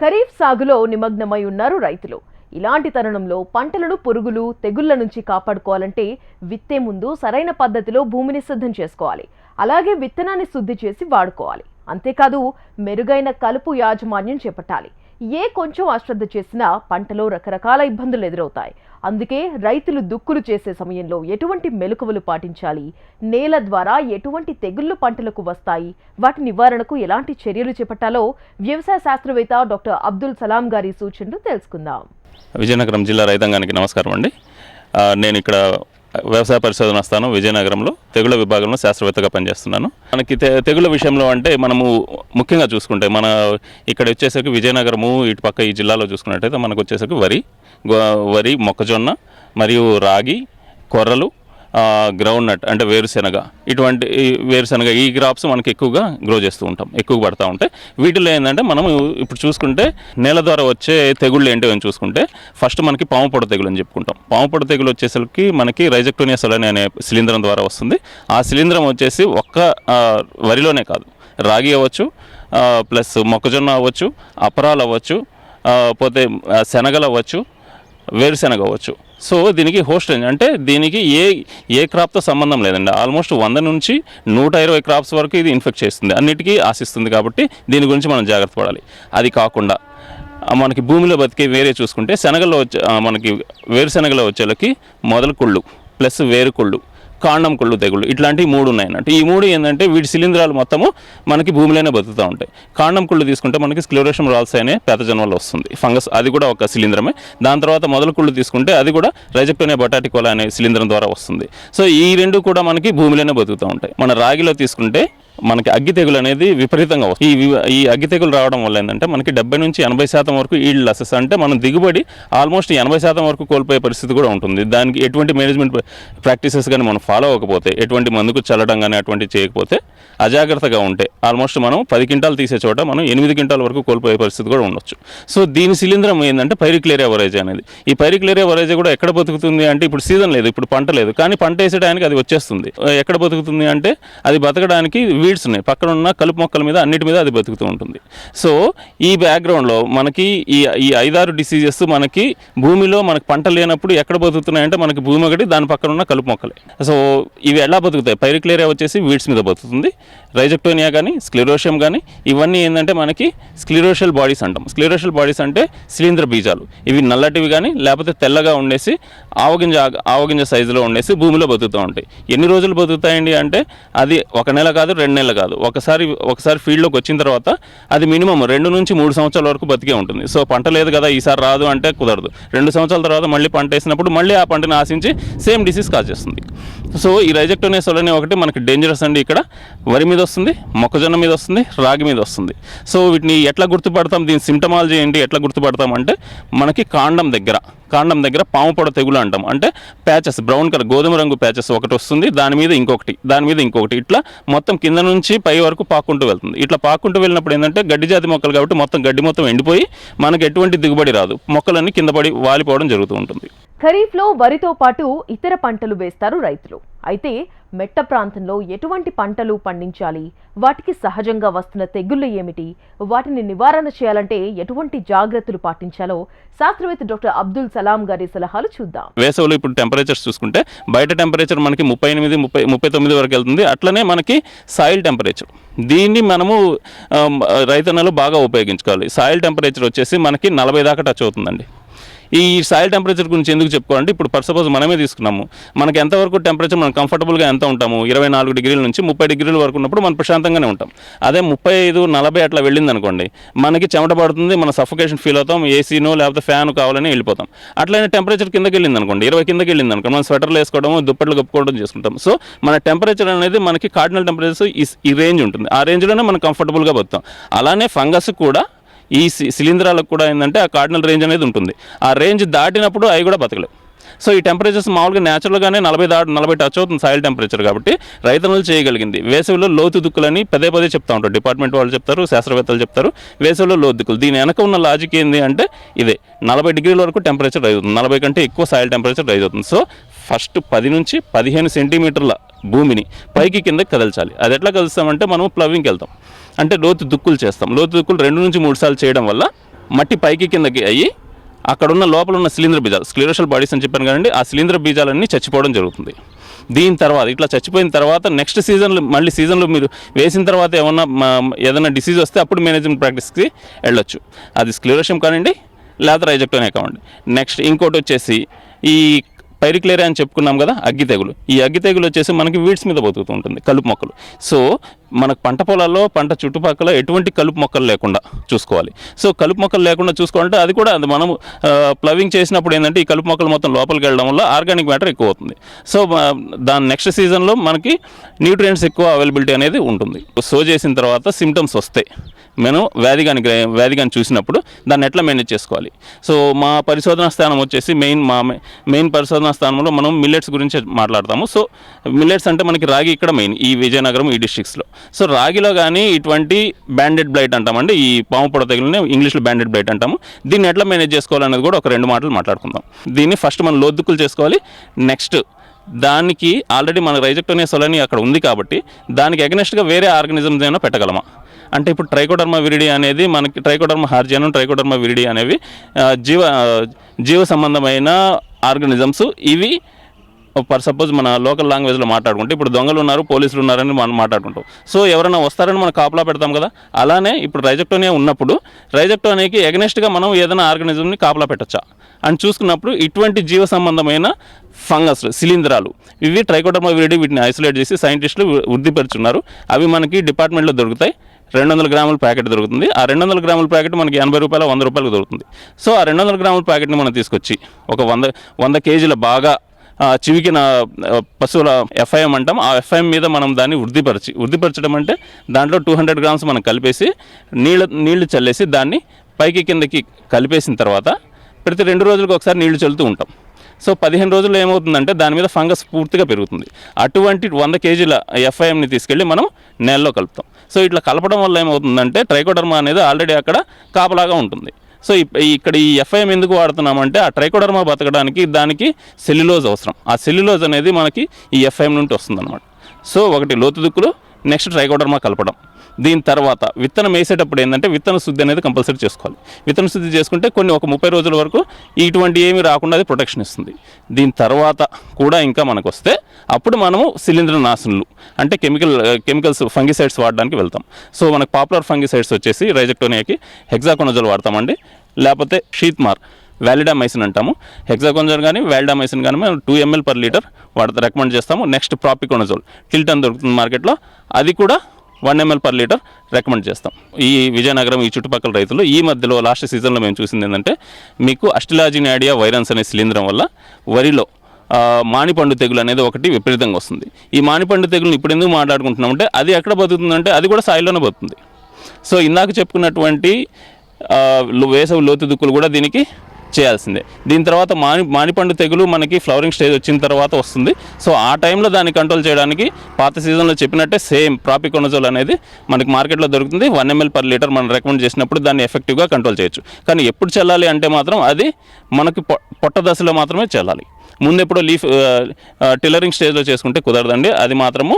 ఖరీఫ్ సాగులో నిమగ్నమై ఉన్నారు రైతులు. ఇలాంటి తరుణంలో పంటలను పురుగులు తెగుళ్ళ నుంచి కాపాడుకోవాలంటే విత్తే ముందు సరైన పద్ధతిలో భూమిని సిద్ధం చేసుకోవాలి. అలాగే విత్తనాన్ని శుద్ధి చేసి వాడుకోవాలి. అంతేకాదు మెరుగైన కలుపు యాజమాన్యం చేపట్టాలి. ఏ కొంచెం అశ్రద్ధ చేసినా పంటలో రకరకాల ఇబ్బందులు ఎదురవుతాయి. అందుకే రైతులు దుక్కులు చేసే సమయంలో ఎటువంటి మెలకువలు పాటించాలి? నేల ద్వారా ఎటువంటి తెగుళ్ళు పంటలకు వస్తాయి? వాటి నివారణకు ఎలాంటి చర్యలు చేపట్టాలో వ్యవసాయ శాస్త్రవేత్త డాక్టర్ అబ్దుల్ సలాం గారి సూచనలు తెలుసుకుందాం. విజయనగరం జిల్లా రైతాంగానికి నమస్కారం అండి. నేను ఇక్కడ వ్యవసాయ పరిశోధన స్థానం విజయనగరంలో తెగుల విభాగంలో శాస్త్రవేత్తగా పనిచేస్తున్నాను. మనకి తె విషయంలో అంటే మనము ముఖ్యంగా చూసుకుంటే మన ఇక్కడ వచ్చేసరికి విజయనగరము ఇటు పక్క ఈ జిల్లాలో చూసుకున్నట్టయితే మనకు వచ్చేసరికి వరి వరి మొక్కజొన్న మరియు రాగి కొర్రలు గ్రౌండ్ నట్ అంటే వేరుశెనగ. ఇటువంటి ఈ వేరుశెనగ ఈ క్రాప్స్ మనకి ఎక్కువగా గ్రో చేస్తూ ఉంటాం ఎక్కువ పడతా ఉంటాయి. వీటిలో ఏంటంటే మనం ఇప్పుడు చూసుకుంటే నేల ద్వారా వచ్చే తెగుళ్ళు ఏంటి అని చూసుకుంటే ఫస్ట్ మనకి పాము పొడ తెగులు అని చెప్పుకుంటాం. పాము పొడ తెగులు వచ్చేసరికి మనకి రైజెక్టోనియా సొలని అనే శిలీంధ్రం ద్వారా వస్తుంది. ఆ శిలీంధ్రం వచ్చేసి ఒక్క వరిలోనే కాదు. రాగి అవ్వచ్చు ప్లస్ మొక్కజొన్న అవ్వచ్చు అపరాలు అవ్వచ్చు పోతే శనగలు అవ్వచ్చు వేరుశెనగ అవ్వచ్చు. సో దీనికి హోస్ట్ రేంజ్. అంటే దీనికి ఏ ఏ క్రాప్తో సంబంధం లేదండి. ఆల్మోస్ట్ వంద నుంచి నూట ఇరవై క్రాప్స్ వరకు ఇది ఇన్ఫెక్ట్ చేస్తుంది. అన్నిటికీ ఆశిస్తుంది కాబట్టి దీని గురించి మనం జాగ్రత్త పడాలి. అది కాకుండా మనకి భూమిలో బతికే వేరే చూసుకుంటే శనగలో వచ్చే మనకి వేరుశెనగలో వచ్చేలకి మొదల కుళ్ళు ప్లస్ వేరు కుళ్ళు కాండం కుళ్ళు తెగుళ్ళు ఇట్లాంటివి మూడు ఉన్నాయి అన్నట్టు. ఈ మూడు ఏంటంటే వీటి శిలీంధ్రాలు మొత్తము మనకి భూమిలోనే బతుకుతూ ఉంటాయి. కాండం కుళ్ళు తీసుకుంటే మనకి స్క్లోరేషన్ రాల్స్ అనే పేతజన్ వల్ల వస్తుంది. ఫంగస్ అది కూడా ఒక శిలీంధ్రమే. దాని తర్వాత మొదల కుళ్ళు తీసుకుంటే అది కూడా రైజెక్టోనియా బొటాటికోలా అనే శిలీంధ్రం ద్వారా వస్తుంది. సో ఈ రెండు కూడా మనకి భూమిలోనే బతుకుతూ ఉంటాయి. మన రాగిలో తీసుకుంటే మనకి అగ్గి తెగులు అనేది విపరీతంగా వస్తుంది. ఈ ఈ అగ్గి తెగులు రావడం వల్ల ఏంటంటే మనకి డెబ్బై నుంచి ఎనభై శాతం వరకు ఈల్డ్ లసెస్ అంటే మనం దిగుబడి ఆల్మోస్ట్ ఎనభై శాతం వరకు కోల్పోయే పరిస్థితి కూడా ఉంటుంది. దానికి ఎటువంటి మేనేజ్మెంట్ ప్రాక్టీసెస్ కానీ మనం ఫాలో అవ్వకపోతే ఎటువంటి మందుకు చల్లడం కానీ అటువంటి చేయకపోతే అజాగ్రత్తగా ఉంటే ఆల్మోస్ట్ మనం పది క్వింటాలు తీసే చోట మనం ఎనిమిది క్వింటాల వరకు కోల్పోయే పరిస్థితి కూడా ఉండొచ్చు. సో దీని శిలీంద్రం ఏంటంటే పైరిక్లేరియా వరేజ్ అనేది. ఈ పైరిక్లేరియా వరేజ్ కూడా ఎక్కడ బతుకుతుంది అంటే ఇప్పుడు సీజన్ లేదు ఇప్పుడు పంట లేదు. కానీ పంట వేసేటానికి అది వచ్చేస్తుంది. ఎక్కడ బతుకుతుంది అంటే అది బతకడానికి వీడ్స్ ఉన్నాయి. పక్కన ఉన్న కలుపు మొక్కల మీద అన్నిటి మీద అది బతుకుతూ ఉంటుంది. సో ఈ బ్యాక్గ్రౌండ్లో మనకి ఈ ఈ ఐదారు డిసీజెస్ మనకి భూమిలో మనకి పంట లేనప్పుడు ఎక్కడ బతుకుతున్నాయంటే మనకి భూమి ఒకటి దాని పక్కన ఉన్న కలుపు మొక్కలే. సో ఇవి ఎలా బతుకుతాయి? పైరిక్లేరియా వచ్చేసి వీడ్స్ మీద బతుకుతుంది. రైజెక్టోనియా కానీ స్క్లిరోషియం కానీ ఇవన్నీ ఏంటంటే మనకి స్క్లిరోషియల్ బాడీస్ అంటాం. స్క్లిరోషియల్ బాడీస్ అంటే శిలీంద్ర బీజాలు. ఇవి నల్లటివి కానీ లేకపోతే తెల్లగా ఉండేసి ఆవగింజ ఆవగింజ సైజులో ఉండేసి భూమిలో బతుకుతూ ఉంటాయి. ఎన్ని రోజులు బతుకుతాయండి అంటే అది ఒక నెల కాదు రెండు నెలలు కాదు. ఒకసారి ఒకసారి ఫీల్డ్లోకి వచ్చిన తర్వాత అది మినిమం రెండు నుంచి మూడు సంవత్సరాల వరకు బతికే ఉంటుంది. సో పంట లేదు కదా ఈసారి రాదు అంటే కుదరదు. రెండు సంవత్సరాల తర్వాత మళ్ళీ పంట వేసినప్పుడు మళ్ళీ ఆ పంటను ఆశించి సేమ్ డిసీజ్ కాజ్ చేస్తుంది. సో ఈ రైజెక్టోనేస్ సొలని ఒకటి మనకి డేంజరస్ అండి ఇక్కడ. వరి మీద వస్తుంది మొక్కజొన్న మీద వస్తుంది రాగి మీద వస్తుంది. సో వీటిని ఎట్లా గుర్తుపడతాం? దీని సిమ్టమాలజీ ఏంటి? ఎట్లా గుర్తుపడతాం అంటే మనకి కాండం దగ్గర కాండం దగ్గర పాము పొడ తెగులు అంటాం. అంటే ప్యాచెస్ బ్రౌన్ కలర్ గోధుమ రంగు ప్యాచెస్ ఒకటి వస్తుంది దాని మీద ఇంకొకటి దాని మీద ఇంకొకటి. ఇట్లా మొత్తం కింద నుంచి పై వరకు పాక్కుంటూ వెళ్తుంది. ఇట్లా పాక్కుంటూ వెళ్ళినప్పుడు ఏంటంటే గడ్డి జాతి మొక్కలు కాబట్టి మొత్తం గడ్డి మొత్తం ఎండిపోయి మనకు ఎటువంటి దిగుబడి రాదు. మొక్కలన్నీ కింద పడి వాలిపోవడం జరుగుతూ ఉంటుంది. ఖరీఫ్లో వరితో పాటు ఇతర పంటలు వేస్తారు రైతులు. అయితే మెట్ట ప్రాంతంలో ఎటువంటి పంటలు పండించాలి? వాటికి సహజంగా వస్తున్న తెగుళ్ళు ఏమిటి? వాటిని నివారణ చేయాలంటే ఎటువంటి జాగ్రత్తలు పాటించాలో శాస్త్రవేత్త డాక్టర్ అబ్దుల్ సలాం గారి సలహాలు చూద్దాం. వేసవిలో ఇప్పుడు టెంపరేచర్స్ చూసుకుంటే బయట టెంపరేచర్ మనకి ముప్పై ఎనిమిది ముప్పై ముప్పై తొమ్మిది వరకు వెళ్తుంది. అట్లనే మనకి సాయిల్ టెంపరేచర్ దీన్ని మనము రైతన్నలు బాగా ఉపయోగించుకోవాలి. సాయిల్ టెంపరేచర్ వచ్చేసి మనకి నలభై దాకా టచ్ అవుతుందండి. ఈ సాయిల్ టెంపరేచర్ గురించి ఎందుకు చెప్పుకోవాలంటే ఇప్పుడు ఫర్ సపోజ్ మనమే తీసుకున్నాము. మనకి ఎంతవరకు టెంపరేచర్ మనం కంఫర్టబుల్గా ఎంత ఉంటాము? ఇరవై నాలుగు డిగ్రీల నుంచి ముప్పై డిగ్రీల వరకు ఉన్నప్పుడు మనం ప్రశాంతంగానే ఉంటాం. అదే ముప్పై ఐదు నలభై అట్లా వెళ్ళింది అనుకోండి మనకి చెమట పడుతుంది మన సఫికేషన్ ఫీల్ అవుతాం ఏసీనో లేకపోతే ఫ్యాన్ కావాలని వెళ్ళిపోతాం. అట్లనే టెంపరేచర్ కిందకి వెళ్ళింది అనుకోండి ఇరవై కిందకి వెళ్ళింది అనుకోండి మనం స్వెటర్లు వేసుకోవడము దుప్పట్లు కప్పుకోవడం చేసుకుంటాం. సో మన టెంపరేచర్ అనేది మనకి కార్డినల్ టెంపరేచర్ ఈ రేంజ్ ఉంటుంది. ఆ రేంజ్లోనే మనం కంఫర్టబుల్గా బతాం అలానే ఫంగస్ కూడా ఈ సి- శిలీంధ్రాలకు కూడా ఏంటంటే ఆ కార్డినల్ రేంజ్ అనేది ఉంటుంది. ఆ రేంజ్ దాటినప్పుడు అవి కూడా బతకలేవు. సో ఈ టెంపరేచర్స్ మామూలుగా న్యాచురల్గానే నలభై దాటి నలభై టచ్ అవుతుంది సాయిల్ టెంపరేచర్ కాబట్టి రైతన్నలు చేయగలిగింది. వేసవిలో లోతు దుక్కులని పదే పదే చెప్తా ఉంటారు. డిపార్ట్మెంట్ వాళ్ళు చెప్తారు శాస్త్రవేత్తలు చెప్తారు. వేసవిలో లోతు దుక్కులు. దీని వెనక ఉన్న లాజిక్ ఏంటి అంటే ఇదే. నలభై డిగ్రీల వరకు టెంపరేచర్ రైజ్ అవుతుంది. నలభై కంటే ఎక్కువ సాయిల్ టెంపరేచర్ రైజ్ అవుతుంది. సో ఫస్ట్ పది నుంచి పదిహేను సెంటీమీటర్ల భూమిని పైకి కిందకి కదల్చాలి. అది ఎట్లా కలుస్తామంటే మనం ప్లవింగ్కి వెళ్తాం. అంటే లోతు దుక్కులు చేస్తాం. లోతు దుక్కులు రెండు నుంచి మూడు సార్లు చేయడం వల్ల మట్టి పైకి కిందకి అయ్యి అక్కడ ఉన్న లోపల ఉన్న శిలీంద్ర బీజాలు స్క్లిరోషల్ బాడీస్ అని చెప్పాను కదండి ఆ శిలీంద్ర బీజాలన్నీ చచ్చిపోవడం జరుగుతుంది. దీని తర్వాత ఇట్లా చచ్చిపోయిన తర్వాత నెక్స్ట్ సీజన్లో మళ్ళీ సీజన్లో మీరు వేసిన తర్వాత ఏమన్నా ఏదైనా డిసీజ్ వస్తే అప్పుడు మేనేజ్మెంట్ ప్రాక్టీస్కి వెళ్ళొచ్చు. అది స్క్లిరోషం కానివ్వండి లేదా రైజెక్టోనే కావండి నెక్స్ట్ ఇంకోటి వచ్చేసి ఈ పైరిక్లేరియా అని చెప్పుకున్నాం కదా అగ్గి తెగులు. ఈ అగ్గి తెగులు వచ్చేసి మనకి వీడ్స్ మీద బతుకుతూ ఉంటుంది కలుపు మొక్కలు. సో మనకు పంట పొలాల్లో పంట చుట్టుపక్కల ఎటువంటి కలుపు మొక్కలు లేకుండా చూసుకోవాలి. సో కలుపు మొక్కలు లేకుండా చూసుకోవాలంటే అది కూడా అది మనం ప్లవింగ్ చేసినప్పుడు ఏంటంటే ఈ కలుపు మొక్కలు మొత్తం లోపలికి వెళ్ళడం వల్ల ఆర్గానిక్ మ్యాటర్ ఎక్కువ అవుతుంది. సో దాని నెక్స్ట్ సీజన్లో మనకి న్యూట్రియంట్స్ ఎక్కువ అవైలబిలిటీ అనేది ఉంటుంది. సో చేసిన తర్వాత సిమ్టమ్స్ వస్తాయి. మనం వ్యాధి కానీ వ్యాధి కానీ చూసినప్పుడు దాన్ని ఎట్లా మేనేజ్ చేసుకోవాలి? సో మా పరిశోధనా స్థానం వచ్చేసి మెయిన్ మా మెయిన్ పరిశోధనా స్థానంలో మనం మిల్లెట్స్ గురించి మాట్లాడతాము. సో మిల్లెట్స్ అంటే మనకి రాగి ఇక్కడ మెయిన్ ఈ విజయనగరం ఈ డిస్ట్రిక్ట్స్లో సో రాగిలో కానీ ఇటువంటి బ్యాండెడ్ బ్లైట్ అంటామండి. ఈ పాము పొడ తెగులని ఇంగ్లీష్లో బ్యాండెడ్ బ్లైట్ అంటాము. దీన్ని ఎట్లా మేనేజ్ చేసుకోవాలనేది కూడా ఒక రెండు మాటలు మాట్లాడుకుందాం. దీన్ని ఫస్ట్ మనం లోద్దుకులు చేసుకోవాలి. నెక్స్ట్ దానికి ఆల్రెడీ మన రైజెక్టోనియా సొలని అక్కడ ఉంది కాబట్టి దానికి అగనెస్ట్గా వేరే ఆర్గనిజమ్స్ ఏమైనా పెట్టగలమా? అంటే ఇప్పుడు ట్రైకోడర్మా విరిడి అనేది మనకి ట్రైకోడర్మా హార్జియనం ట్రైకోడర్మా విరిడి అనేవి జీవ జీవ సంబంధమైన ఆర్గనిజమ్స్. ఇవి ఫర్ సపోజ్ మన లోకల్ లాంగ్వేజ్లో మాట్లాడుకుంటే ఇప్పుడు దొంగలు ఉన్నారు పోలీసులు ఉన్నారని మనం మాట్లాడుకుంటాం. సో ఎవరైనా వస్తారని మనం కాపలా పెడతాం కదా? అలానే ఇప్పుడు రైజెక్టోనియా ఉన్నప్పుడు రైజెక్టోనియాకి ఎగనెస్ట్గా మనం ఏదైనా ఆర్గనిజంని కాపలా పెట్టచ్చా? అని చూసుకున్నప్పుడు ఇటువంటి జీవ సంబంధమైన ఫంగస్ శిలీంధ్రాలు ఇవి ట్రైకోడర్మా విరిడి వీటిని ఐసోలేట్ చేసి సైంటిస్టులు వృద్ధిపరుచున్నారు. అవి మనకి డిపార్ట్మెంట్లో దొరుకుతాయి. రెండు వందల గ్రాముల ప్యాకెట్ దొరుకుతుంది. ఆ రెండు వందల గ్రాముల ప్యాకెట్ మనకి ఎనభై రూపాయల వంద రూపాయలకు దొరుకుతుంది. సో ఆ రెండు వందల గ్రాముల ప్యాకెట్ని మనం తీసుకొచ్చి ఒక వంద వంద కేజీల బాగా చివికిన పశువుల ఎఫ్ఐఎం అంటాం. ఆ ఎఫ్ఐఎం మీద మనం దాన్ని వృద్ధిపరిచి వృద్ధిపరచడం అంటే దాంట్లో టూ హండ్రెడ్ గ్రామ్స్ మనం కలిపేసి నీళ్ళ నీళ్ళు చల్లేసి దాన్ని పైకి కిందకి కలిపేసిన తర్వాత ప్రతి రెండు రోజులకు ఒకసారి నీళ్ళు చల్లుతూ ఉంటాం. సో పదిహేను రోజుల్లో ఏమవుతుందంటే దాని మీద ఫంగస్ పూర్తిగా పెరుగుతుంది. అటువంటి వంద కేజీల ఎఫ్ఐఎంని తీసుకెళ్ళి మనం నేలలో కలుపుతాం. సో ఇట్లా కలపడం వల్ల ఏమవుతుందంటే ట్రైకోడర్మా అనేది ఆల్రెడీ అక్కడ కాపలాగా ఉంటుంది. సో ఇక్కడ ఈ ఎఫ్ఐఎం ఎందుకు వాడుతున్నామంటే ఆ ట్రైకోడర్మా బతకడానికి దానికి సెల్యులోజ్ అవసరం. ఆ సెల్యులోజ్ అనేది మనకి ఈ ఎఫ్ఐఎం నుండి వస్తుందన్నమాట. సో ఒకటి లోతు దుక్కులు నెక్స్ట్ ట్రైకోడర్మా కలపడం. దీని తర్వాత విత్తనం వేసేటప్పుడు ఏంటంటే విత్తన శుద్ధి అనేది కంపల్సరీ చేసుకోవాలి. విత్తన శుద్ధి చేసుకుంటే కొన్ని ఒక ముప్పై రోజుల వరకు ఇటువంటి ఏమి రాకుండా అది ప్రొటెక్షన్ ఇస్తుంది. దీని తర్వాత కూడా ఇంకా మనకు వస్తే అప్పుడు మనము శిలీంద్ర నాశనలు అంటే కెమికల్ కెమికల్స్ ఫంగిసైడ్స్ వాడడానికి వెళ్తాం. సో మనకు పాపులర్ ఫంగిసైడ్స్ వచ్చేసి రైజెక్టోనియాకి హెగ్జాకొనజోల్ వాడతామండి. లేకపోతే షీత్మార్ వ్యాలిడామైసిన్ అంటాము. హెక్సాకొంజర్ కానీ వ్యాలిడామైసిన్ కానీ మేము టూ ఎంఎల్ పర్ లీటర్ వాడతా రికమెండ్ చేస్తాము. నెక్స్ట్ ప్రాపికొనజోల్ టిల్టన్ దొరుకుతుంది మార్కెట్లో. అది కూడా one ML per litre recommend చేస్తాం. ఈ విజయనగరం ఈ చుట్టుపక్కల రైతులు ఈ మధ్యలో లాస్ట్ సీజన్లో మేము చూసింది ఏంటంటే మీకు అస్టిలాజినాడియా వైరన్స్ అనే శిలీంధ్రం వల్ల వరిలో ఆ, మానిపండు తెగులు అనేది ఒకటి విపరీతంగా వస్తుంది. ఈ మానిపండు తెగులు ఇప్పుడు ఎందుకు మాట్లాడుకుంటున్నామంటే అది ఎక్కడ బతుకుతుందంటే అది కూడా సాయిలోనే బతుకుతుంది. సో ఇందాక చెప్పుకున్నటువంటి వేసవి లోతు దుక్కులు కూడా దీనికి చేయాల్సిందే. దీని తర్వాత మాని మానిపండు తెగులు మనకి ఫ్లవరింగ్ స్టేజ్ వచ్చిన తర్వాత వస్తుంది. సో ఆ టైంలో దాన్ని కంట్రోల్ చేయడానికి పాత సీజన్లో చెప్పినట్టే సేమ్ ప్రాపికొనజోల్ అనేది మనకి మార్కెట్లో దొరుకుతుంది. వన్ ఎంఎల్ పర్ లీటర్ మనం రికమెండ్ చేసినప్పుడు దాన్ని ఎఫెక్టివ్గా కంట్రోల్ చేయొచ్చు. కానీ ఎప్పుడు చల్లాలి అంటే మాత్రం అది మనకి పొట్ట దశలో మాత్రమే చల్లాలి. ముందు ఎప్పుడో లీఫ్ టిల్లరింగ్ స్టేజ్లో చేసుకుంటే కుదరదండి. అది మాత్రము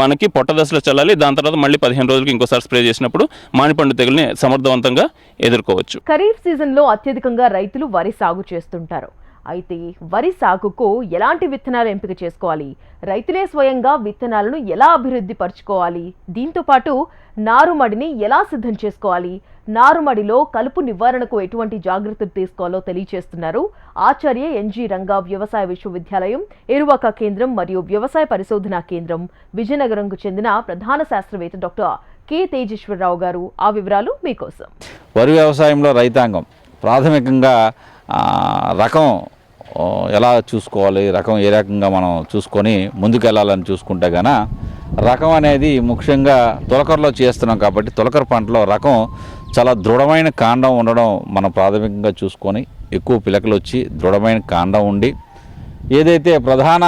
మనకి పొట్ట దశలో చల్లాలి దాని తర్వాత మళ్ళీ పదిహేను రోజులకి ఇంకోసారి స్ప్రే చేసినప్పుడు మానిపండు తెగుల్ని సమర్థవంతంగా ఎదుర్కోవచ్చు. ఖరీఫ్ సీజన్లో అత్యధికంగా రైతులు వరి సాగు చేస్తుంటారు. అయితే వరి సాగుకు ఎలాంటి విత్తనాలు ఎంపిక చేసుకోవాలి? రైతులే స్వయంగా విత్తనాలను ఎలా అభివృద్ధి పరచుకోవాలి? దీంతో పాటు నారుమడిని ఎలా సిద్ధం చేసుకోవాలి? నారుమడిలో కలుపు నివారణకు ఎటువంటి జాగ్రత్తలు తీసుకోవాలో తెలియజేస్తున్నారు ఆచార్య ఎన్జీ రంగా వ్యవసాయ విశ్వవిద్యాలయం ఎరువాక కేంద్రం మరియు వ్యవసాయ పరిశోధనా కేంద్రం విజయనగరంకు చెందిన ప్రధాన శాస్త్రవేత్త డాక్టర్ కె తేజేశ్వరరావు గారు ఆ వివరాలు మీకోసం. వరి వ్యవసాయంలో రైతాంగం ప్రాథమికంగా రకం ఎలా చూసుకోవాలి రకం ఏ రకంగా మనం చూసుకొని ముందుకెళ్ళాలని చూసుకుంటే గన రకం అనేది ముఖ్యంగా తొలకరలో చేస్తున్నాం కాబట్టి తొలకర పంటలో రకం చాలా దృఢమైన కాండం ఉండడం మనం ప్రాథమికంగా చూసుకొని ఎక్కువ పిలకలు వచ్చి దృఢమైన కాండం ఉండి ఏదైతే ప్రధాన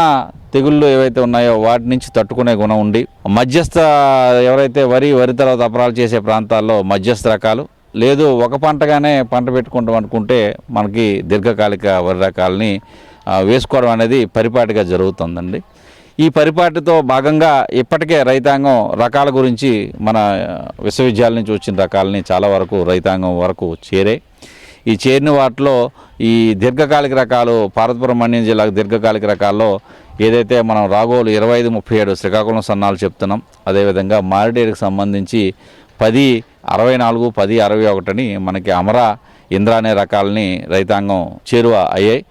తెగుళ్ళు ఏవైతే ఉన్నాయో వాటి నుంచి తట్టుకునే గుణం ఉండి మధ్యస్థ ఎవరైతే వరి వరి తర్వాత అపరాలు చేసే ప్రాంతాల్లో మధ్యస్థ రకాలు లేదు ఒక పంటగానే పంట పెట్టుకుంటాం అనుకుంటే మనకి దీర్ఘకాలిక వరి రకాలని వేసుకోవడం అనేది పరిపాటిగా జరుగుతుందండి. ఈ పరిపాటితో భాగంగా ఇప్పటికే రైతాంగం రకాల గురించి మన విశ్వవిద్యాలయం నుంచి వచ్చిన రకాలని చాలా వరకు రైతాంగం వరకు చేరే. ఈ చేరిన వాటిలో ఈ దీర్ఘకాలిక రకాలు పార్వతీపురం మన్యం జిల్లాకు దీర్ఘకాలిక రకాల్లో ఏదైతే మనం రాగోలు ఇరవై ఐదు ముప్పై ఏడు శ్రీకాకుళం సన్నాలు చెప్తున్నాం అదేవిధంగా మారిడేరికి సంబంధించి పది అరవై నాలుగు పది అరవై ఒకటిని మనకి అమరా ఇంద్ర అనే రకాలని రైతాంగం చేరువ అయ్యాయి.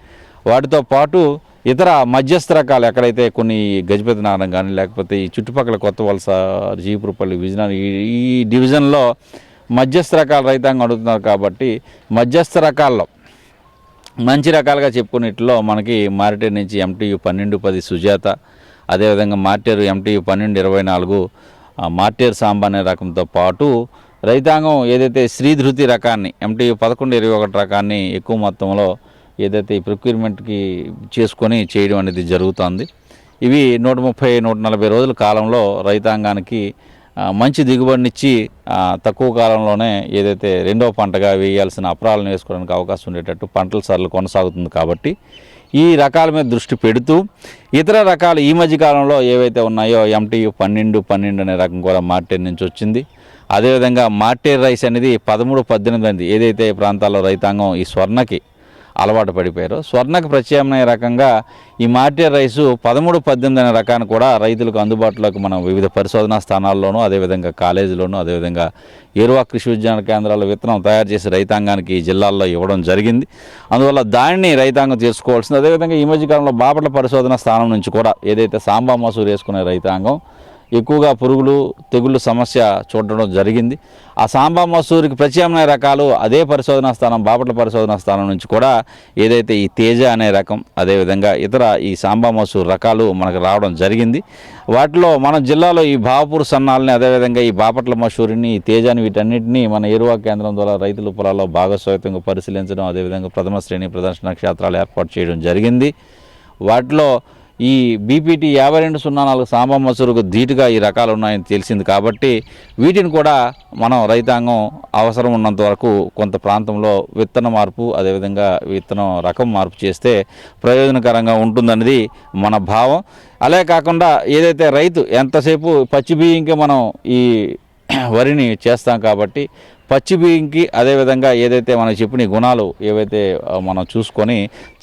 వాటితో పాటు ఇతర మధ్యస్థ రకాలు ఎక్కడైతే కొన్ని గజపతి నారం కానీ లేకపోతే ఈ చుట్టుపక్కల కొత్త వలస జీపురపల్లి విజయనగరం ఈ- డివిజన్లో మధ్యస్థ రకాల రైతాంగం అడుగుతున్నారు కాబట్టి మధ్యస్థ రకాల్లో మంచి రకాలుగా చెప్పుకున్నట్లో మనకి మార్టేర్ నుంచి ఎంటీయు పన్నెండు పది సుజాత అదేవిధంగా మార్టేరు ఎంటీయు పన్నెండు ఇరవై నాలుగు ఆ, మార్టేర్ అనే రకంతో పాటు రైతాంగం ఏదైతే శ్రీధృతి రకాన్ని ఎంటీయు పదకొండు ఇరవై ఒకటి రకాన్ని ఎక్కువ మొత్తంలో ఏదైతే ఈ ప్రొక్యూర్మెంట్కి చేసుకొని చేయడం అనేది జరుగుతుంది. ఇవి నూట ముప్పై నూట నలభై రోజుల కాలంలో రైతాంగానికి మంచి దిగుబడినిచ్చి తక్కువ కాలంలోనే ఏదైతే రెండవ పంటగా వేయాల్సిన అపరాలను వేసుకోవడానికి అవకాశం ఉండేటట్టు పంటల సరళ కొనసాగుతుంది కాబట్టి ఈ రకాల మీద దృష్టి పెడుతూ ఇతర రకాలు ఈ మధ్య కాలంలో ఏవైతే ఉన్నాయో ఎంటీయు పన్నెండు పన్నెండు అనే రకం కూడా మార్టేర్ నుంచి వచ్చింది. అదేవిధంగా మార్టేర్ రైస్ అనేది పదమూడు పద్దెనిమిది మంది ఏదైతే ప్రాంతాల్లో రైతాంగం ఈ స్వర్ణకి అలవాటు పడిపోయారు. స్వర్ణకు ప్రత్యామ్నాయ రకంగా ఈ మార్టియర్ రైసు పదమూడు పద్దెనిమిది అనే రకాన్ని కూడా రైతులకు అందుబాటులోకి మనం వివిధ పరిశోధనా స్థానాల్లోనూ అదేవిధంగా కాలేజీలోనూ అదేవిధంగా ఏరువా కృషి విజ్ఞాన కేంద్రాల్లో విత్తనం తయారు చేసి రైతాంగానికి ఈ జిల్లాల్లో ఇవ్వడం జరిగింది. అందువల్ల దానిని రైతాంగం తీసుకోవాల్సింది అదేవిధంగా ఈ మధ్య కాలంలో బాపట్ల పరిశోధన స్థానం నుంచి కూడా ఏదైతే సాంబా మసూరు వేసుకునే రైతాంగం ఎక్కువగా పురుగులు తెగుళ్ళు సమస్య చూడడం జరిగింది. ఆ సాంబా మసూరికి ప్రత్యామ్నాయ రకాలు అదే పరిశోధనా స్థానం బాపట్ల పరిశోధనా స్థానం నుంచి కూడా ఏదైతే ఈ తేజ అనే రకం అదేవిధంగా ఇతర ఈ సాంబా మసూర్ రకాలు మనకు రావడం జరిగింది. వాటిలో మన జిల్లాలో ఈ బాపూర్ సన్నాలని అదేవిధంగా ఈ బాపట్ల మసూరిని ఈ తేజాని వీటన్నిటిని మన ఎరువా కేంద్రం ద్వారా రైతుల పొలాల్లో భాగస్వామ్యంగా పరిశీలించడం అదేవిధంగా ప్రథమ శ్రేణి ప్రదర్శన క్షేత్రాలు ఏర్పాటు చేయడం జరిగింది. వాటిలో ఈ బీపీటీ యాభై రెండు సున్నా నాలుగు సాంబా మసూరుకు ధీటుగా ఈ రకాలు ఉన్నాయని తెలిసింది కాబట్టి వీటిని కూడా మనం రైతాంగం అవసరం ఉన్నంత వరకు కొంత ప్రాంతంలో విత్తన మార్పు అదేవిధంగా విత్తనం రకం మార్పు చేస్తే ప్రయోజనకరంగా ఉంటుందనేది మన భావం. అలా కాకుండా ఏదైతే రైతు ఎంతసేపు పచ్చి బియ్యంకి మనం ఈ వరిని చేస్తాం కాబట్టి పచ్చి బియ్యంకి అదేవిధంగా ఏదైతే మనం చెప్పిన గుణాలు ఏవైతే మనం చూసుకొని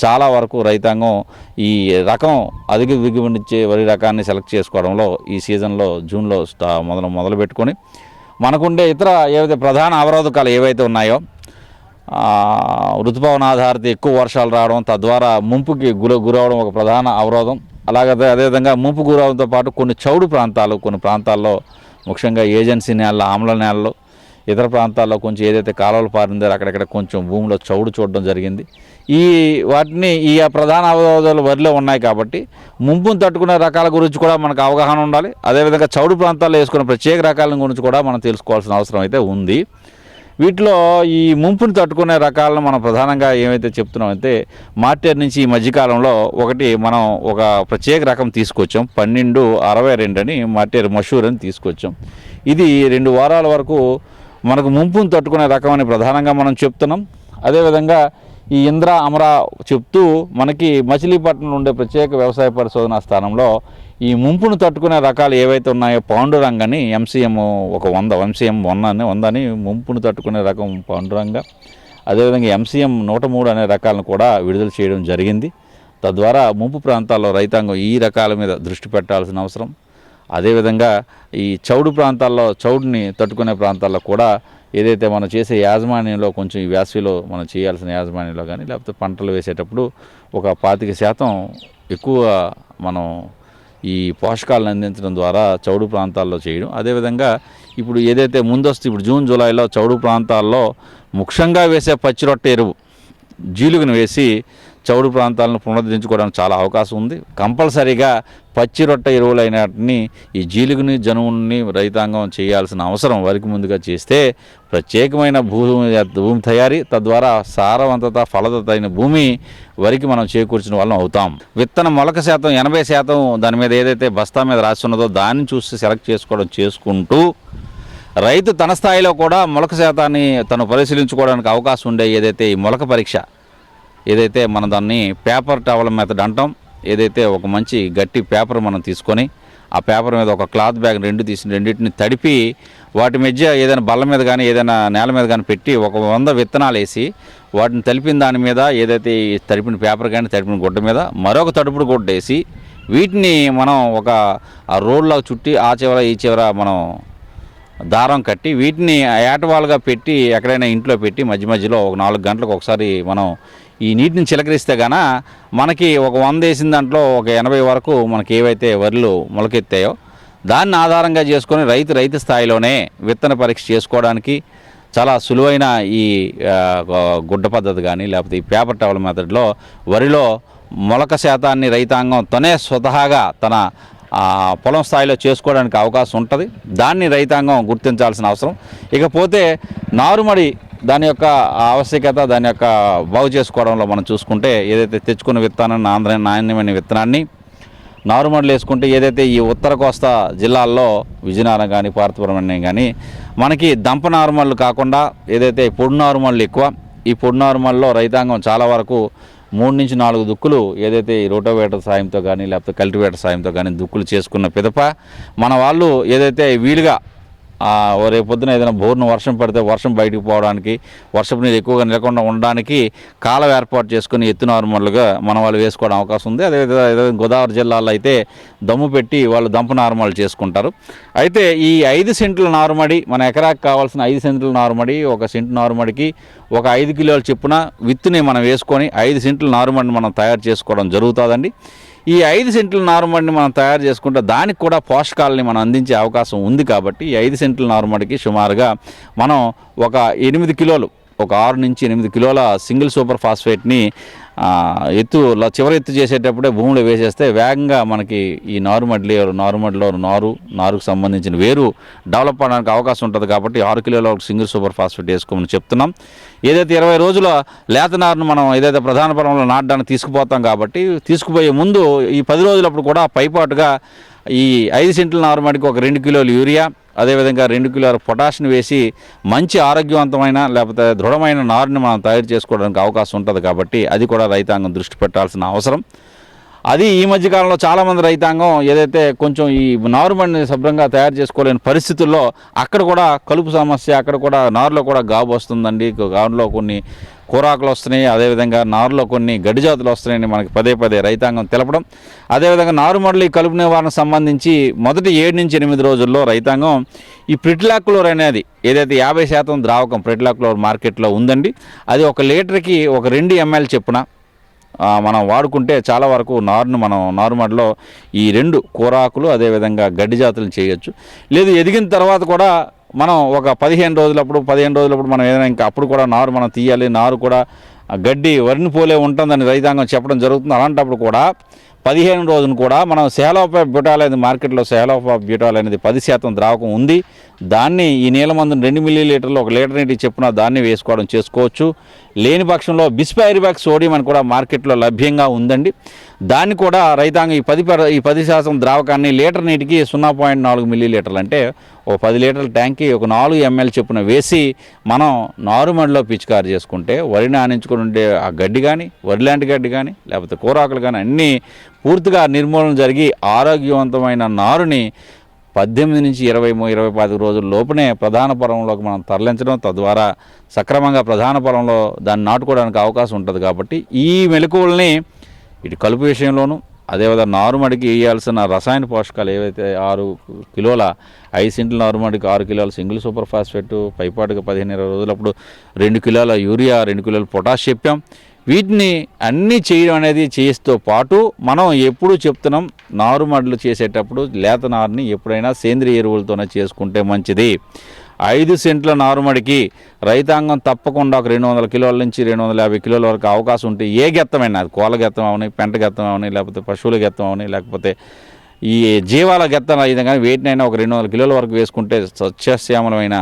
చాలా వరకు రైతాంగం ఈ రకం అధిక దిగుబడినిచ్చే వరి రకాన్ని సెలెక్ట్ చేసుకోవడంలో ఈ సీజన్లో జూన్లో స్టా మొదలు మొదలు పెట్టుకొని మనకుండే ఇతర ఏవైతే ప్రధాన అవరోధకాలు ఏవైతే ఉన్నాయో ఋతుపవన ఆధారిత ఎక్కువ వర్షాలు రావడం తద్వారా ముంపుకి గుర గురవడం ఒక ప్రధాన అవరోధం. అలాగే అదే- అదేవిధంగా ముంపు గురవడంతో పాటు కొన్ని చౌడు ప్రాంతాలు కొన్ని ప్రాంతాల్లో ముఖ్యంగా ఏజెన్సీ నేలలు ఆమ్ల నేలలు ఇతర ప్రాంతాల్లో కొంచెం ఏదైతే కాలువలు పారిందో అక్కడక్కడ కొంచెం భూమిలో చౌడు చూడడం జరిగింది. ఈ వాటిని ఈ ప్రధాన అవరోధాలు వరిలో ఉన్నాయి కాబట్టి ముంపును తట్టుకునే రకాల గురించి కూడా మనకు అవగాహన ఉండాలి. అదేవిధంగా చౌడు ప్రాంతాల్లో వేసుకున్న ప్రత్యేక రకాల గురించి కూడా మనం తెలుసుకోవాల్సిన అవసరం అయితే ఉంది. వీటిలో ఈ ముంపును తట్టుకునే రకాలను మనం ప్రధానంగా ఏమైతే చెప్తున్నామంటే మార్టర్ నుంచి ఈ మధ్యకాలంలో ఒకటి మనం ఒక ప్రత్యేక రకం తీసుకొచ్చాం. పన్నెండు అరవై రెండు అని మార్టర్ మషూర్ అని తీసుకొచ్చాం. ఇది రెండు వారాల వరకు మనకు ముంపును తట్టుకునే రకం అని ప్రధానంగా మనం చెప్తున్నాం. అదేవిధంగా ఈ ఇంద్ర అమరా చెప్తూ మనకి మచిలీపట్నంలో ఉండే ప్రత్యేక వ్యవసాయ పరిశోధనా స్థానంలో ఈ ముంపును తట్టుకునే రకాలు ఏవైతే ఉన్నాయో పాండురంగని ఎంసీఎం ఒక వంద ఎంసీఎం వందని అని ముంపును తట్టుకునే రకం పాండురంగ. అదేవిధంగా ఎంసీఎం నూట మూడు అనే రకాలను కూడా విడుదల చేయడం జరిగింది. తద్వారా ముంపు ప్రాంతాల్లో రైతాంగం ఈ రకాల మీద దృష్టి పెట్టాల్సిన అవసరం. అదేవిధంగా ఈ చౌడు ప్రాంతాల్లో చౌడుని తట్టుకునే ప్రాంతాల్లో కూడా ఏదైతే మనం చేసే యాజమాన్యంలో కొంచెం ఈ వేసవిలో మనం చేయాల్సిన యాజమాన్యంలో కానీ లేకపోతే పంటలు వేసేటప్పుడు ఒక పాతిక శాతం ఎక్కువ మనం ఈ పోషకాలను అందించడం ద్వారా చౌడు ప్రాంతాల్లో చేయడం. అదేవిధంగా ఇప్పుడు ఏదైతే ముందస్తు ఇప్పుడు జూన్ జూలైలో చౌడు ప్రాంతాల్లో ముఖ్యంగా వేసే పచ్చి రొట్టె ఎరువు జీలుగును వేసి చౌడు ప్రాంతాలను పునరుద్ధరించుకోవడానికి చాలా అవకాశం ఉంది. కంపల్సరీగా పచ్చి రొట్టె ఎరువులైనటిని ఈ జీలుగుని జనువుని రైతాంగం చేయాల్సిన అవసరం వరికి ముందుగా చేస్తే ప్రత్యేకమైన భూమి భూమి తయారీ తద్వారా సారవంతత ఫలదత అయిన భూమి వరికి మనం చేకూర్చిన వాళ్ళం అవుతాం. విత్తన మొలక శాతం ఎనభై శాతం దాని మీద ఏదైతే బస్తా మీద రాసి ఉన్నదో దాన్ని చూసి సెలెక్ట్ చేసుకోవడం చేసుకుంటూ రైతు తన స్థాయిలో కూడా మొలక శాతాన్ని తను పరిశీలించుకోవడానికి అవకాశం ఉండే ఏదైతే ఈ మొలక పరీక్ష ఏదైతే మనం దాన్ని పేపర్ టవల్ మెథడ్ అంటాం ఏదైతే ఒక మంచి గట్టి పేపర్ మనం తీసుకొని ఆ పేపర్ మీద ఒక క్లాత్ బ్యాగ్ రెండు తీసి రెండింటిని తడిపి వాటి మధ్య ఏదైనా బల్ల మీద కానీ ఏదైనా నేల మీద కానీ పెట్టి ఒక వంద విత్తనాలు వేసి వాటిని తలిపిన దాని మీద ఏదైతే తడిపిన పేపర్ కానీ తడిపిన గుడ్డ మీద మరొక తడుపుడు గుడ్డ వేసి వీటిని మనం ఒక రోడ్లో చుట్టి ఆ చివర ఈ చివర మనం దారం కట్టి వీటిని ఏటవాలుగా పెట్టి ఎక్కడైనా ఇంట్లో పెట్టి మధ్య మధ్యలో ఒక నాలుగు గంటలకు ఒకసారి మనం ఈ నీటిని చిలకరిస్తే గాన మనకి ఒక వంద వేసిన దాంట్లో ఒక ఎనభై వరకు మనకి ఏవైతే వరిలు మొలకెత్తాయో దాన్ని ఆధారంగా చేసుకొని రైతు రైతు స్థాయిలోనే విత్తన పరీక్ష చేసుకోవడానికి చాలా సులువైన ఈ గుడ్డ పద్ధతి కానీ లేకపోతే ఈ పేపర్ టవల్ మెథడ్లో వరిలో మొలక శాతాన్ని రైతాంగం తనే స్వతహాగా తన పొలం స్థాయిలో చేసుకోవడానికి అవకాశం ఉంటుంది. దాన్ని రైతాంగం గుర్తించాల్సిన అవసరం. ఇకపోతే నారుమడి దాని యొక్క ఆవశ్యకత దాని యొక్క బాగు చేసుకోవడంలో మనం చూసుకుంటే ఏదైతే తెచ్చుకున్న విత్తనాన్ని ఆంధ్ర నాణ్యమైన విత్తనాన్ని నారుమడులు వేసుకుంటే ఏదైతే ఈ ఉత్తర కోస్తా జిల్లాల్లో విజయనగరం కానీ పార్థపురం కానీ మనకి దంప నారుమళ్ళు కాకుండా ఏదైతే పొడి నారుమళ్ళు ఎక్కువ ఈ పొడి నారుమల్లో రైతాంగం చాలా వరకు మూడు నుంచి నాలుగు దుక్కులు ఏదైతే ఈ రోటోవేటర్ సాయంతో కానీ లేకపోతే కల్టివేటర్ సాయంతో కానీ దుక్కులు చేసుకున్న పిదప మన వాళ్ళు ఏదైతే వీలుగా రేపు పొద్దున ఏదైనా బోర్ను వర్షం పడితే వర్షం బయటకు పోవడానికి వర్షపు నీరు ఎక్కువగా నిలకుండా ఉండడానికి కాలం ఏర్పాటు చేసుకుని ఎత్తు నార్మల్గా మన వాళ్ళు వేసుకోవడం అవకాశం ఉంది. అదేవిధంగా గోదావరి జిల్లాలో అయితే దమ్ము పెట్టి వాళ్ళు దంపు నార్మల్ చేసుకుంటారు. అయితే ఈ ఐదు సెంట్ల నారుమడి మన ఎకరాకి కావాల్సిన ఐదు సెంట్ల నారుమడి ఒక సెంటు నారుమడికి ఒక ఐదు కిలోల చొప్పున విత్తుని మనం వేసుకొని ఐదు సెంట్ల నారుమడిని మనం తయారు చేసుకోవడం జరుగుతుందండి. ఈ ఐదు సెంట్ల నారుమడిని మనం తయారు చేసుకుంటే దానికి కూడా పోషకాలని మనం అందించే అవకాశం ఉంది కాబట్టి ఈ ఐదు సెంట్ల నారుమడికి సుమారుగా మనం ఒక ఎనిమిది కిలోలు ఒక ఆరు నుంచి ఎనిమిది కిలోల సింగిల్ సూపర్ ఫాస్ఫేట్ని ఎత్తు చివరి ఎత్తు చేసేటప్పుడే భూమిలో వేసేస్తే వేగంగా మనకి ఈ నారుమడ్లి నారుమడిలో నారు నారుకు సంబంధించిన వేరు డెవలప్ అవడానికి అవకాశం ఉంటుంది కాబట్టి ఆరు కిలోల సింగిల్ సూపర్ ఫాస్ఫేట్ వేసుకోమని చెప్తున్నాం. ఏదైతే ఇరవై రోజుల లేత నారును మనం ఏదైతే ప్రధాన పొలంలో నాటడానికి తీసుకుపోతాం కాబట్టి తీసుకుపోయే ముందు ఈ పది రోజులప్పుడు కూడా పైపాటుగా ఈ ఐదు సెంట్ల నారుమడికి ఒక రెండు కిలోలు యూరియా అదేవిధంగా రెండు కిలోల పొటాషిని వేసి మంచి ఆరోగ్యవంతమైన లేకపోతే దృఢమైన నారుని మనం తయారు చేసుకోవడానికి అవకాశం ఉంటుంది కాబట్టి అది కూడా రైతాంగం దృష్టి పెట్టాల్సిన అవసరం. అది ఈ మధ్యకాలంలో చాలామంది రైతాంగం ఏదైతే కొంచెం ఈ నారుమడిని శుభ్రంగా తయారు చేసుకోలేని పరిస్థితుల్లో అక్కడ కూడా కలుపు సమస్య అక్కడ కూడా నారులో కూడా గాబు వస్తుందండి. గాబులో కొన్ని కూరాకులు వస్తున్నాయి. అదేవిధంగా నారులో కొన్ని గడ్డి జాతులు వస్తున్నాయని మనకి పదే పదే రైతాంగం తెలపడం. అదేవిధంగా నారుమడలి ఈ కలుపు నివారణ సంబంధించి మొదటి ఏడు నుంచి ఎనిమిది రోజుల్లో రైతాంగం ఈ ప్రిట్లాక్లోర్ అనేది ఏదైతే యాభై శాతం ద్రావకం ప్రిట్లాక్లోర్ మార్కెట్లో ఉందండి అది ఒక లీటర్కి ఒక రెండు ఎంఎల్ చెప్పున మనం వాడుకుంటే చాలా వరకు నారును మనం నారుమడిలో ఈ రెండు కూరాకులు అదేవిధంగా గడ్డి జాతులు చేయొచ్చు. లేదు ఎదిగిన తర్వాత కూడా మనం ఒక పదిహేను రోజులప్పుడు పదిహేను రోజులప్పుడు మనం ఏదైనా ఇంకా అప్పుడు కూడా నారు మనం తీయాలి. నారు కూడా గడ్డి వరిని పోలే ఉంటుందని రైతాంగం చెప్పడం జరుగుతుంది. అలాంటప్పుడు కూడా పదిహేను రోజును కూడా మనం సేలోఫా బ్యూటాల్ అనేది మార్కెట్లో సేలోఫా బ్యూటాల్ అనేది పది శాతం ద్రావకం ఉంది. దాన్ని ఈ నీళ్ళ మందుని రెండు మిల్లీ లీటర్లు ఒక లీటర్ నీటి చెప్పున దాన్ని వేసుకోవడం చేసుకోవచ్చు. లేని పక్షంలో బిస్పైరిబాక్ సోడియం అని కూడా మార్కెట్లో లభ్యంగా ఉందండి. దాన్ని కూడా రైతాంగం ఈ పది ఈ పది శాతం ద్రావకాన్ని లీటర్ నీటికి సున్నా పాయింట్ నాలుగు మిల్లీ లీటర్లు అంటే ఓ పది లీటర్ల ట్యాంక్కి ఒక నాలుగు ఎంఎల్ చొప్పున వేసి మనం నారుమడిలో పిచికారి చేసుకుంటే వరి నానించుకుని ఉండే ఆ గడ్డి కానీ వరి లాంటి గడ్డి కానీ లేకపోతే కూరాకులు కానీ అన్నీ పూర్తిగా నిర్మూలన జరిగి ఆరోగ్యవంతమైన నారుని పద్దెనిమిది నుంచి ఇరవై ఇరవై పాతిక రోజుల లోపునే ప్రధాన పొలంలోకి మనం తరలించడం తద్వారా సక్రమంగా ప్రధాన పొలంలో దాన్ని నాటుకోవడానికి అవకాశం ఉంటుంది కాబట్టి ఈ మెలకువల్ని ఇటు కలుపు విషయంలోనూ అదేవిధంగా నారుమడికి వేయాల్సిన రసాయన పోషకాలు ఏవైతే ఆరు కిలోల ఐదు సెంట్ల నారుమడికి ఆరు కిలోల సింగిల్ సూపర్ ఫాస్ఫేట్ పైపాటుగా పదిహేను ఇరవై రోజులప్పుడు రెండు కిలోల యూరియా రెండు కిలోల పొటాష్ చెప్పాం. వీటిని అన్నీ చేయడం అనేది చేస్తూ పాటు మనం ఎప్పుడూ చెప్తున్నాం నారుమడులు చేసేటప్పుడు లేత నారుని ఎప్పుడైనా సేంద్రియ ఎరువులతోనే చేసుకుంటే మంచిది. ఐదు సెంట్ల నారుమడికి రైతాంగం తప్పకుండా ఒక రెండు వందల కిలోల నుంచి రెండు వందల యాభై కిలోల వరకు అవకాశం ఉంటే ఏ గెత్తమైనా అది కోళ్ళ గెత్తం అవని పెంట గెత్తం అవని లేకపోతే పశువుల గెత్తం అవని లేకపోతే ఈ జీవాల గెత్తన అయితే కానీ వేటినైనా ఒక రెండు వందల కిలోల వరకు వేసుకుంటే సస్యశ్యామలమైన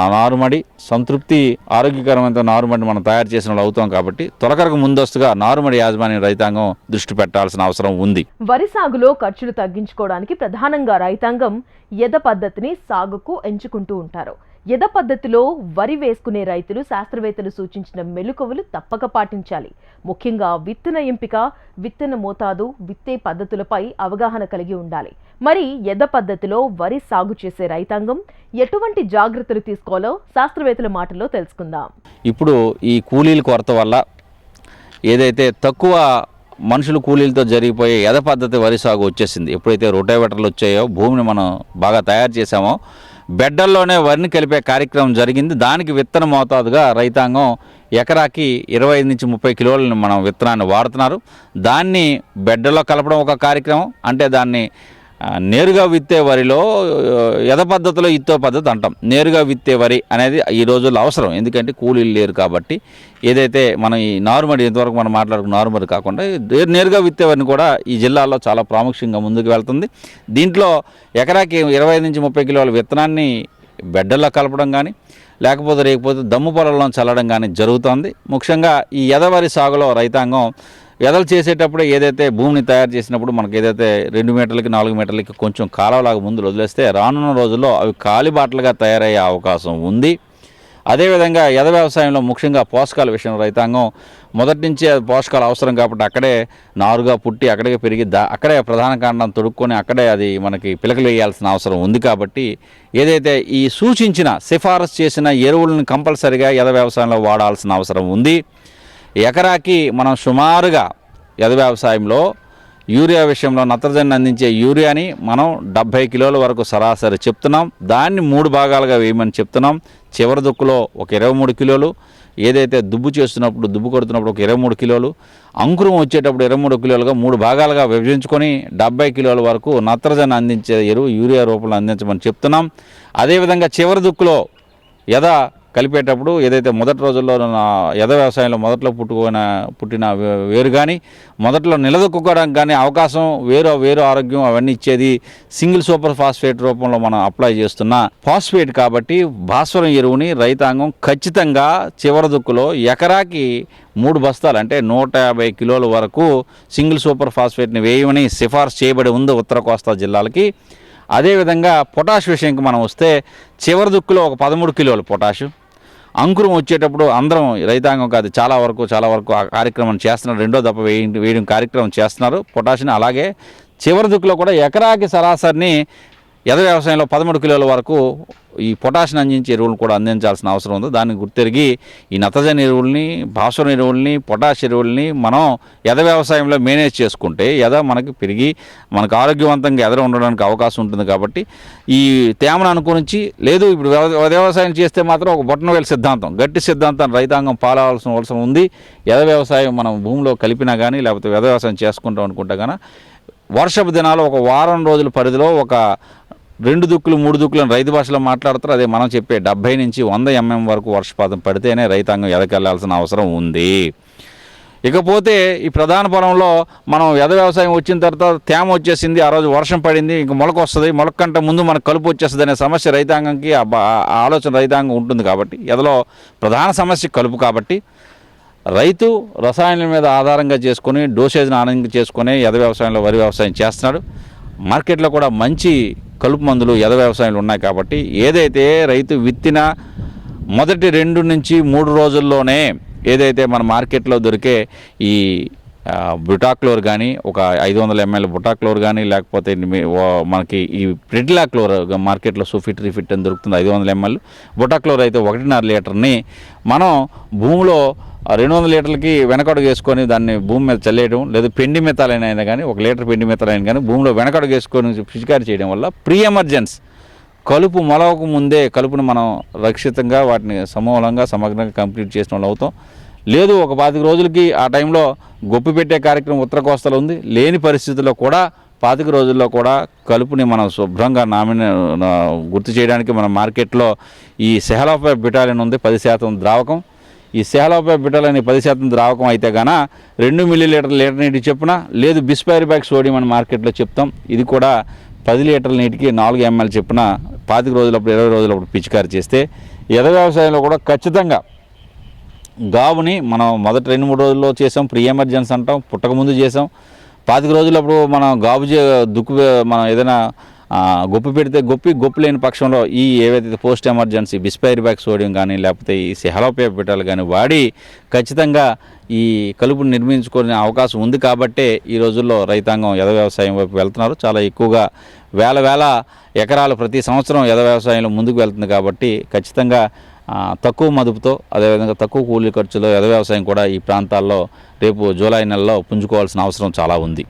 ఆ నారుమడి సంతృప్తి ఆరోగ్యకరమైన నారుమడి మనం తయారు చేసిన వాళ్ళు అవుతాం కాబట్టి త్వరకరకు ముందస్తుగా నారుమడి యాజమాన్య రైతాంగం దృష్టి పెట్టాల్సిన అవసరం ఉంది. వరి సాగులో ఖర్చులు తగ్గించుకోవడానికి ప్రధానంగా రైతాంగం యథ పద్ధతిని సాగుకు ఎంచుకుంటూ ఉంటారు. యథ పద్ధతిలో వరి వేసుకునే రైతులు శాస్త్రవేత్తలు సూచించిన మెలకువలు తప్పక పాటించాలి. ముఖ్యంగా విత్తన ఎంపిక విత్తన మోతాదు విత్తే పద్ధతులపై అవగాహన కలిగి ఉండాలి. మరి యథ పద్ధతిలో వరి సాగు చేసే రైతాంగం ఎటువంటి జాగ్రత్తలు తీసుకోవాలో శాస్త్రవేత్తల మాటల్లో తెలుసుకుందాం. ఇప్పుడు ఈ కూలీల కొరత వల్ల ఏదైతే తక్కువ మనుషులు కూలీలతో జరిగిపోయే యథ పద్ధతి వరి సాగు వచ్చేసింది ఎప్పుడైతే రొటేవేటర్లు వచ్చాయో భూమిని మనం బాగా తయారు చేసామో బెడ్డల్లోనే వరిని కలిపే కార్యక్రమం జరిగింది. దానికి విత్తన మోతాదుగా రైతాంగం ఎకరాకి ఇరవై ఐదు నుంచి ముప్పై కిలోలను మనం విత్తనాన్ని వాడుతున్నారు. దాన్ని బెడ్డలో కలపడం ఒక కార్యక్రమం. అంటే దాన్ని నేరుగా విత్తే వరిలో యథ పద్ధతిలో ఇత్తో పద్ధతి అంటాం. నేరుగా విత్తే వరి అనేది ఈ రోజుల్లో అవసరం. ఎందుకంటే కూలీలు లేరు కాబట్టి ఏదైతే మనం ఈ నార్మల్ ఇంతవరకు మనం మాట్లాడుకున్న నార్మల్ కాకుండా నేరుగా విత్తే వరిని కూడా ఈ జిల్లాలో చాలా ప్రాముఖ్యంగా ముందుకు వెళ్తుంది. దీంట్లో ఎకరాకి ఇరవై నుంచి ముప్పై కిలోల విత్తనాన్ని బెడ్డల్లో కలపడం కానీ లేకపోతే లేకపోతే దమ్ము పొలంలో చల్లడం కానీ జరుగుతోంది. ముఖ్యంగా ఈ ఎదవరి సాగులో రైతాంగం ఎదలు చేసేటప్పుడు ఏదైతే భూమిని తయారు చేసినప్పుడు మనకి ఏదైతే రెండు మీటర్లకి నాలుగు మీటర్లకి కొంచెం కాలవలాగా ముందు వదిలేస్తే రానున్న రోజుల్లో అవి కాలిబాటలుగా తయారయ్యే అవకాశం ఉంది. అదేవిధంగా ఎద వ్యవసాయంలో ముఖ్యంగా పోషకాల విషయం రైతాంగం మొదటి నుంచి పోషకాలు అవసరం కాబట్టి అక్కడే నారుగా పుట్టి అక్కడే పెరిగి దా అక్కడే ప్రధాన కాండం తొడుక్కొని అక్కడే అది మనకి పిలకలు వేయాల్సిన అవసరం ఉంది కాబట్టి ఏదైతే ఈ సూచించిన సిఫారసు చేసిన ఎరువులను కంపల్సరిగా ఎద వ్యవసాయంలో వాడాల్సిన అవసరం ఉంది. ఎకరాకి మనం సుమారుగా ఎద వ్యవసాయంలో యూరియా విషయంలో నత్రజని అందించే యూరియాని మనం డెబ్భై కిలోల వరకు సరాసరి చెప్తున్నాం. దాన్ని మూడు భాగాలుగా వేయమని చెప్తున్నాం. చివరి దుక్కులో ఒక ఇరవై మూడు కిలోలు ఏదైతే దుబ్బు చేస్తున్నప్పుడు దుబ్బు కొడుతున్నప్పుడు ఒక ఇరవై మూడు కిలోలు అంకురం వచ్చేటప్పుడు ఇరవై మూడు కిలోలుగా మూడు భాగాలుగా విభజించుకొని డెబ్బై కిలోల వరకు నత్రజని అందించే ఎరువు యూరియా రూపంలో అందించమని చెప్తున్నాం. అదేవిధంగా చివరి దుక్కులో యథా కలిపేటప్పుడు ఏదైతే మొదటి రోజుల్లో నా వ్యవసాయంలో మొదట్లో పుట్టుకున్న పుట్టిన వేరు కానీ మొదట్లో నిలదొక్కుకోవడానికి కానీ అవకాశం వేరు వేరు ఆరోగ్యం అవన్నీ ఇచ్చేది సింగిల్ సూపర్ ఫాస్ఫేట్ రూపంలో మనం అప్లై చేస్తున్న ఫాస్ఫేట్ కాబట్టి భాస్వరం ఎరువుని రైతాంగం ఖచ్చితంగా చివరి దుక్కులో ఎకరాకి మూడు బస్తాలు అంటే నూట యాభై కిలోల వరకు సింగిల్ సూపర్ ఫాస్ఫేట్ని వేయమని సిఫార్సు చేయబడి ఉంది ఉత్తర కోస్తా జిల్లాలకి. అదేవిధంగా పొటాష్ విషయంకి మనం వస్తే చివరి దుక్కులో ఒక పదమూడు కిలోలు పొటాషు. అంకురం వచ్చేటప్పుడు అందరం రైతాంగం కాదు చాలా వరకు చాలా వరకు ఆ కార్యక్రమం చేస్తున్నారు. రెండో దప్ప వేయ వేయడం కార్యక్రమం చేస్తున్నారు. పొటాషిని అలాగే చివరి దుక్కులో కూడా ఎకరాకి సరాసరిని ఎద వ్యవసాయంలో పదమూడు కిలోల వరకు ఈ పొటాషియం అందించే ఎరువులను కూడా అందించాల్సిన అవసరం ఉంది. దాన్ని గుర్తెరిగి ఈ నత్రజని ఎరువుల్ని భాస్వరం ఎరువుల్ని పొటాష్ ఎరువుల్ని మనం ఎద వ్యవసాయంలో మేనేజ్ చేసుకుంటే ఎద మనకి పెరిగి మనకు ఆరోగ్యవంతంగా ఎదర ఉండడానికి అవకాశం ఉంటుంది కాబట్టి ఈ తేమను అనుకునించి లేదు ఇప్పుడు వ్యవసాయం చేస్తే మాత్రం ఒక బొట్టనవేలు సిద్ధాంతం గట్టి సిద్ధాంతం రైతాంగం పాలవలసిన అవసరం ఉంది. ఎద వ్యవసాయం మనం భూమిలో కలిపినా కానీ లేకపోతే ఎద వ్యవసాయం చేసుకుంటాం అనుకుంటా కానీ వర్షపు దినాలు ఒక వారం రోజుల పరిధిలో ఒక రెండు దుక్కులు మూడు దుక్కులను రైతు భాషలో మాట్లాడతారు. అదే మనం చెప్పే డెబ్బై నుంచి వంద ఎంఎం వరకు వర్షపాతం పడితేనే రైతాంగం ఎదకెళ్ళాల్సిన అవసరం ఉంది. ఇకపోతే ఈ ప్రధాన పొలంలో మనం ఎద వ్యవసాయం వచ్చిన తర్వాత తేమ వచ్చేసింది ఆ రోజు వర్షం పడింది ఇంక మొలక వస్తుంది. మొలక కంటే ముందు మనకు కలుపు వచ్చేస్తుంది అనే సమస్య రైతాంగంకి ఆ ఆలోచన రైతాంగం ఉంటుంది కాబట్టి ఎదలో ప్రధాన సమస్య కలుపు కాబట్టి రైతు రసాయనాల మీద ఆధారంగా చేసుకొని డోసేజ్ని ఆనందంగా చేసుకొని ఎద వ్యవసాయంలో వరి వ్యవసాయం చేస్తున్నాడు. మార్కెట్లో కూడా మంచి కలుపు మందులు ఎద వ్యవసాయంలో ఉన్నాయి కాబట్టి ఏదైతే రైతు విత్తిన మొదటి రెండు నుంచి మూడు రోజుల్లోనే ఏదైతే మన మార్కెట్లో దొరికే ఈ బుటాక్లోర్ కానీ ఒక ఐదు వందల ఎంఎల్ బుటాక్లోర్ కానీ లేకపోతే మనకి ఈ ప్రిడ్లాక్లోర్ మార్కెట్లో సూఫిట్ రిఫిట్ అని దొరుకుతుంది ఐదు వందల ఎంఎల్. బుటాక్లోర్ అయితే ఒకటిన్నర లీటర్ని మనం భూమిలో రెండు వందల లీటర్లకి వెనకడుగు వేసుకొని దాన్ని భూమి మీద చల్లేయడం లేదా పెండి మెత్తాలైనా కానీ ఒక లీటర్ పెండి మెత్తాలైనా కానీ భూమిలో వెనకడుగు వేసుకొని పిచికారి చేయడం వల్ల ప్రీ ఎమర్జెన్స్ కలుపు మొలవక ముందే కలుపును మనం రక్షితంగా వాటిని సమూలంగా సమగ్రంగా కంప్లీట్ చేసిన వాళ్ళు అవుతాం. లేదు ఒక పాతిక రోజులకి ఆ టైంలో గొప్పి పెట్టే కార్యక్రమం ఉత్తర కోస్తలో ఉంది. లేని పరిస్థితుల్లో కూడా పాతిక రోజుల్లో కూడా కలుపుని మనం శుభ్రంగా నామిన గుర్తు చేయడానికి మన మార్కెట్లో ఈ సెహలాఫ్ బిటాలియన్ ఉంది పది శాతం ద్రావకం. ఈ సేహలాపై బిడ్డలని పది శాతం ద్రావకం అయితే గాన రెండు మిల్లీ లీటర్ లీటర్ నీటి చెప్పున లేదు బిస్పైరి బ్యాగ్ సోడియం అని మార్కెట్లో చెప్తాం. ఇది కూడా పది లీటర్ల నీటికి నాలుగు ఎంఎల్ చెప్పున పాతిక రోజులప్పుడు ఇరవై రోజులప్పుడు పిచికారి చేస్తే ఎద వ్యవసాయంలో కూడా ఖచ్చితంగా గాబుని మనం మొదటి రెండు మూడు రోజుల్లో చేసాం ప్రీ ఎమర్జెన్సీ అంటాం పుట్టకముందు చేసాం. పాతిక రోజులప్పుడు మనం గాబు చే దుక్కు మనం ఏదైనా గొప్ప పెడితే గొప్పి గొప్ప లేని పక్షంలో ఈ ఏవైతే పోస్ట్ ఎమర్జెన్సీ బిస్పైరిబాక్ సోడియం కానీ లేకపోతే ఈ సెహలోపియాపిటాల్ కానీ వాడి ఖచ్చితంగా ఈ కలుపును నిర్మించుకునే అవకాశం ఉంది కాబట్టే ఈ రోజుల్లో రైతాంగం ఎద వ్యవసాయం వైపు వెళ్తున్నారు. చాలా ఎక్కువగా వేల వేల ఎకరాలు ప్రతి సంవత్సరం ఎద వ్యవసాయంలో ముందుకు వెళ్తుంది కాబట్టి ఖచ్చితంగా తక్కువ మదుపుతో అదేవిధంగా తక్కువ కూలీ ఖర్చులో ఎద వ్యవసాయం కూడా ఈ ప్రాంతాల్లో రేపు జూలై నెలలో పుంజుకోవాల్సిన అవసరం చాలా ఉంది.